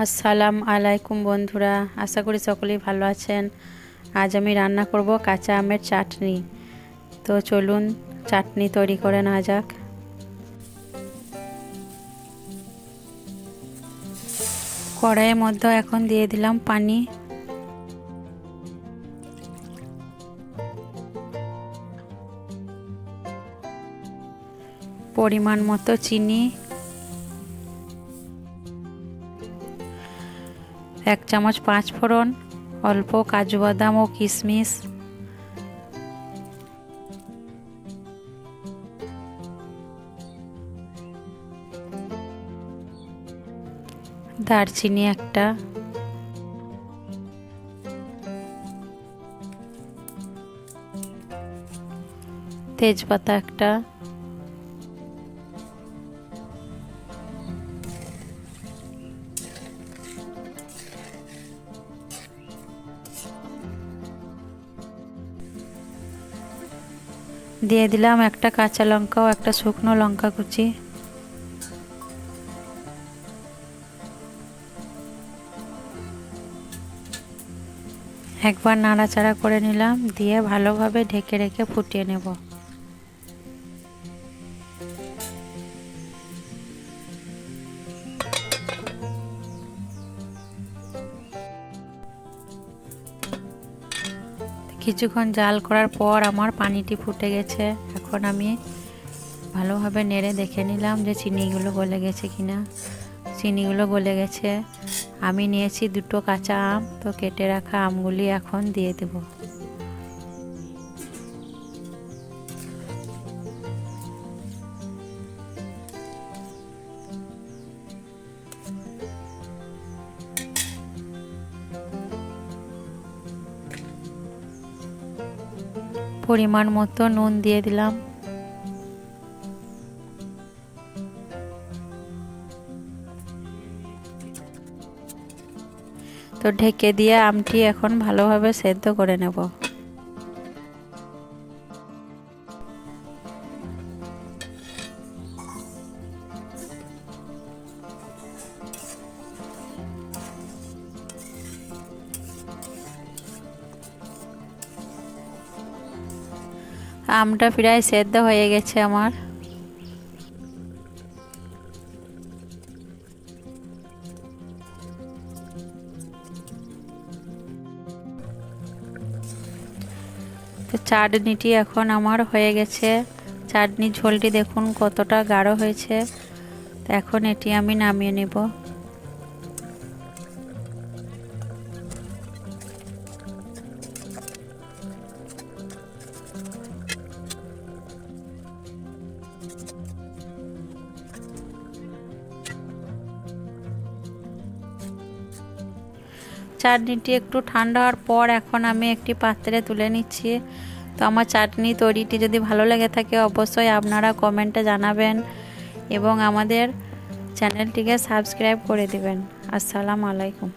আসসালাম আলাইকুম বন্ধুরা, আশা করি সকলেই ভালো আছেন। আজ আমি রান্না করব কাঁচা আমের চাটনি। তো চলুন, চাটনি তৈরি করে না যাক। কড়াইয়ের মধ্যে এখন দিয়ে দিলাম পানি। পরিমাণ মতো চিনি। এক চামচ পাঁচ ফোড়ন অল্প কাজু বাদাম ও কিশমিশ। দারচিনি একটা। তেজপাতা একটা। দিয়ে দিলাম একটা কাঁচা লঙ্কা ও একটা শুকনো লঙ্কা কুচি। একবার নাড়াচাড়া করে নিলাম, দিয়ে ভালোভাবে ঢেকে রেখে ফুটিয়ে নেব। কিছুক্ষণ জাল করার পর আমার পানিটি ফুটে গেছে। এখন আমি ভালোভাবে নেড়ে দেখে নিলাম যে চিনিগুলো গলে গেছে কি না চিনিগুলো গলে গেছে। আমি নিয়েছি দুটো কাঁচা আম, তো কেটে রাখা আমগুলি এখন দিয়ে দেব। পরিমাণ মতো নুন দিয়ে দিলাম। তো ঢেকে দিয়ে আমটি এখন ভালোভাবে সেদ্ধ করে নেব। আমটা প্রায় সেদ্ধ হয়ে গেছে আমার। তো চাটনিটি এখন আমার হয়ে গেছে। চাটনির ঝোলটি দেখুন কতটা গাঢ় হয়েছে। এখন এটি আমি নামিয়ে নেব। চাটনিটি একটু ঠান্ডা হওয়ার পর এখন আমি একটি পাত্রে তুলে নিচ্ছি। তো আমার চাটনি তৈরিটি যদি ভালো লেগে থাকে অবশ্যই আপনারা কমেন্টে জানাবেন এবং আমাদের চ্যানেলটিকে সাবস্ক্রাইব করে দিবেন। আসসালামু আলাইকুম।